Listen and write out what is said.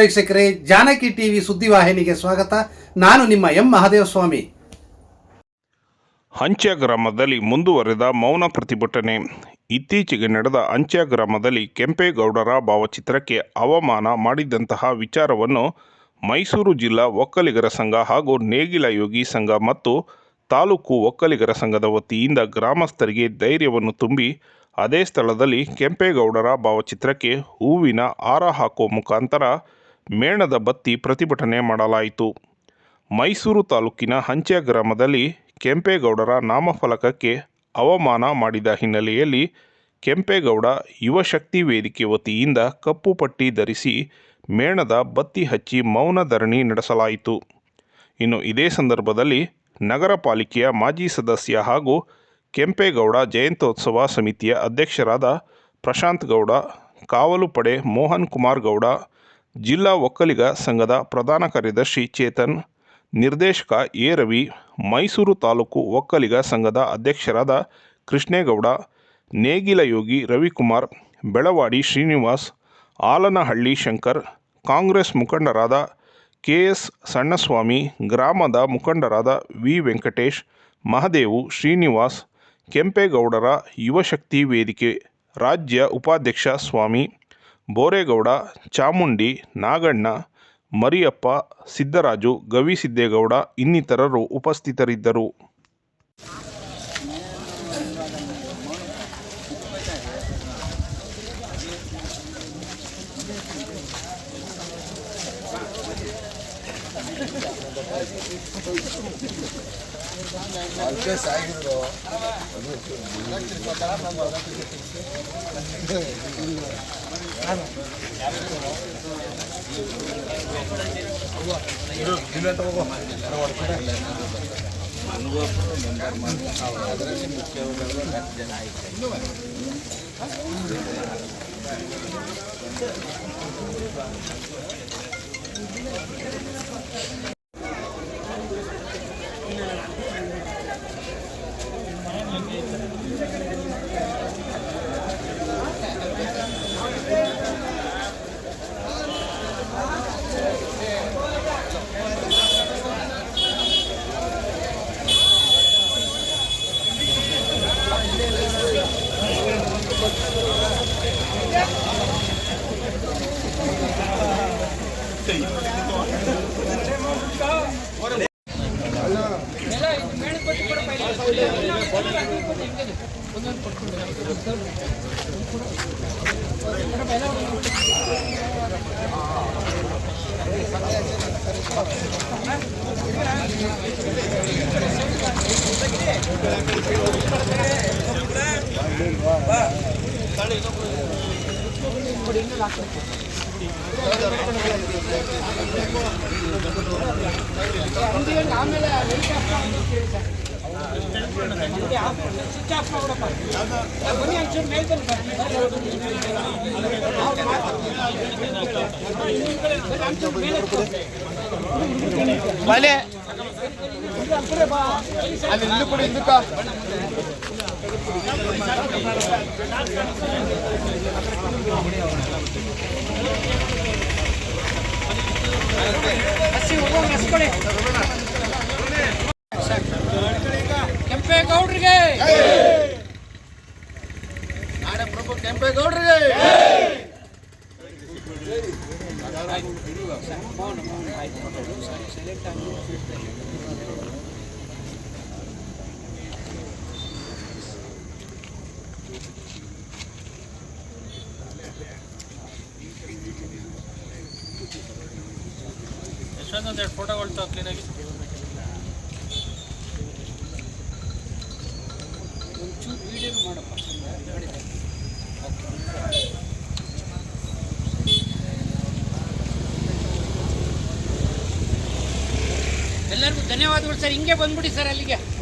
ವೀಕ್ಷಕರೇ, ಜಾನಕಿ ಟಿವಿ ಸುದ್ದಿವಾಹಿನಿಗೆ ಸ್ವಾಗತ. ನಾನು ನಿಮ್ಮ ಎಂ ಮಹಾದೇವಸ್ವಾಮಿ. ಅಂಚೆ ಗ್ರಾಮದಲ್ಲಿ ಮುಂದುವರೆದ ಮೌನ ಪ್ರತಿಭಟನೆ. ಇತ್ತೀಚೆಗೆ ನಡೆದ ಅಂಚೆ ಗ್ರಾಮದಲ್ಲಿ ಕೆಂಪೇಗೌಡರ ಭಾವಚಿತ್ರಕ್ಕೆ ಅವಮಾನ ಮಾಡಿದಂತಹ ವಿಚಾರವನ್ನು ಮೈಸೂರು ಜಿಲ್ಲಾ ಒಕ್ಕಲಿಗರ ಸಂಘ ಹಾಗೂ ನೇಗಿಲ ಯೋಗಿ ಸಂಘ ಮತ್ತು ತಾಲೂಕು ಒಕ್ಕಲಿಗರ ಸಂಘದ ವತಿಯಿಂದ ಗ್ರಾಮಸ್ಥರಿಗೆ ಧೈರ್ಯವನ್ನು ತುಂಬಿ, ಅದೇ ಸ್ಥಳದಲ್ಲಿ ಕೆಂಪೇಗೌಡರ ಭಾವಚಿತ್ರಕ್ಕೆ ಹೂವಿನ ಹಾರ ಹಾಕುವ ಮುಖಾಂತರ ಮೇಣದ ಬತ್ತಿ ಪ್ರತಿಭಟನೆ ಮಾಡಲಾಯಿತು. ಮೈಸೂರು ತಾಲೂಕಿನ ಹಂಚೆ ಗ್ರಾಮದಲ್ಲಿ ಕೆಂಪೇಗೌಡರ ನಾಮಫಲಕಕ್ಕೆ ಅವಮಾನ ಮಾಡಿದ ಹಿನ್ನೆಲೆಯಲ್ಲಿ ಕೆಂಪೇಗೌಡ ಯುವಶಕ್ತಿ ವೇದಿಕೆ ವತಿಯಿಂದ ಕಪ್ಪು ಪಟ್ಟಿ ಧರಿಸಿ ಮೇಣದ ಬತ್ತಿ ಹಚ್ಚಿ ಮೌನ ಧರಣಿ ನಡೆಸಲಾಯಿತು. ಇನ್ನು ಇದೇ ಸಂದರ್ಭದಲ್ಲಿ ನಗರ ಪಾಲಿಕೆಯ ಮಾಜಿ ಸದಸ್ಯ ಹಾಗೂ ಕೆಂಪೇಗೌಡ ಜಯಂತ್ಯೋತ್ಸವ ಸಮಿತಿಯ ಅಧ್ಯಕ್ಷರಾದ ಪ್ರಶಾಂತ್ ಗೌಡ, ಕಾವಲು ಪಡೆ ಮೋಹನ್ ಕುಮಾರ್ ಗೌಡ ಜಿಲ್ಲಾ ಒಕ್ಕಲಿಗ ಸಂಘದ ಪ್ರಧಾನ ಕಾರ್ಯದರ್ಶಿ ಚೇತನ್, ನಿರ್ದೇಶಕ ಎ ರವಿ, ಮೈಸೂರು ತಾಲೂಕು ಒಕ್ಕಲಿಗ ಸಂಘದ ಅಧ್ಯಕ್ಷರಾದ ಕೃಷ್ಣೇಗೌಡ, ನೇಗಿಲ ಯೋಗಿ ರವಿಕುಮಾರ್, ಬೆಳವಾಡಿ ಶ್ರೀನಿವಾಸ್, ಆಲನಹಳ್ಳಿ ಶಂಕರ್, ಕಾಂಗ್ರೆಸ್ ಮುಖಂಡರಾದ ಕೆ ಎಸ್ ಸಣ್ಣಸ್ವಾಮಿ, ಗ್ರಾಮದ ಮುಖಂಡರಾದ ವಿ ವೆಂಕಟೇಶ್, ಮಹದೇವು ಶ್ರೀನಿವಾಸ್, ಕೆಂಪೇಗೌಡರ ಯುವಶಕ್ತಿ ವೇದಿಕೆ, ರಾಜ್ಯ ಉಪಾಧ್ಯಕ್ಷ ಸ್ವಾಮಿ ಬೋರೇಗೌಡ ಚಾಮುಂಡಿ ನಾಗಣ್ಣ ಮರಿಯಪ್ಪ ಸಿದ್ದರಾಜು ಗವಿಸಿದ್ದೇಗೌಡ ಇನ್ನಿತರರು ಉಪಸ್ಥಿತರಿದ್ದರು. ನನಗೂ ಮೆಂಬರ್ ಮಾಡಿ ಅದರಲ್ಲಿ ಜನ ಆಯ್ತು ಆಮೇಲೆ ಬಲೆ. ಅಲ್ಲಿ ಇಲ್ಲು ಕೂಡ ಇದಕ್ಕ ಪ್ರಭು ಕೆಂಪೇಗೌಡರಿಗೆ ಎಷ್ಟೊಂದೊಂದೆರಡು ಫೋಟೋಗಳು ತಗೋ ಕ್ಲೀನಾಗಿ ಧನ್ಯವಾದಗಳು ಸರ್. ಹಿಂಗೆ ಬಂದ್ಬಿಡಿ ಸರ್ ಅಲ್ಲಿಗೆ.